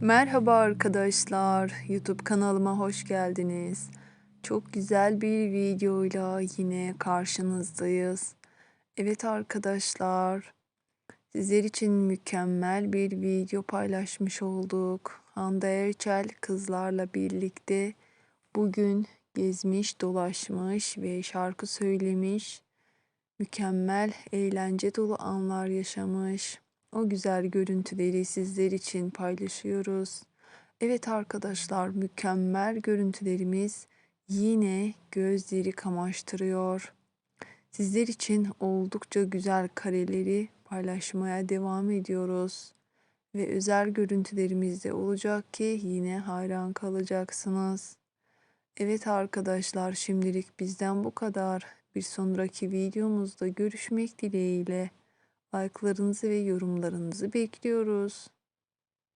Merhaba arkadaşlar. YouTube kanalıma hoş geldiniz. Çok güzel bir videoyla yine karşınızdayız. Evet arkadaşlar. Sizler için mükemmel bir video paylaşmış olduk. Hande Erçel kızlarla birlikte bugün gezmiş, dolaşmış ve şarkı söylemiş. Mükemmel, eğlence dolu anlar yaşamış. O güzel görüntüleri sizler için paylaşıyoruz. Evet arkadaşlar, mükemmel görüntülerimiz yine gözleri kamaştırıyor. Sizler için oldukça güzel kareleri paylaşmaya devam ediyoruz. Ve özel görüntülerimiz de olacak ki yine hayran kalacaksınız. Evet arkadaşlar şimdilik bizden bu kadar. Bir sonraki videomuzda görüşmek dileğiyle. Like'larınızı ve yorumlarınızı bekliyoruz.